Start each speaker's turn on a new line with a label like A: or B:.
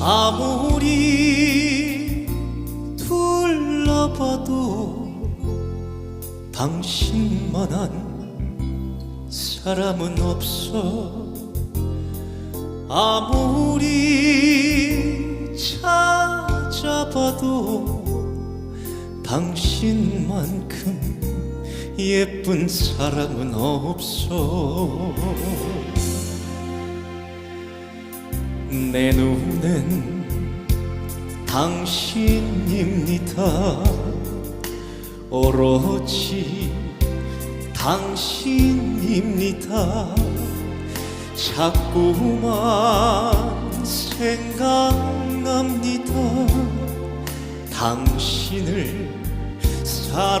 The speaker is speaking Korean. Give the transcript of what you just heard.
A: 아무리 둘러봐도 당신만한 사람은 없어. 아무리 찾아봐도 당신만큼 예쁜 사람은 없어 내 눈엔 당신입니다 오로지 당신입니다 자꾸만 생각납니다. 당신을 사랑합니다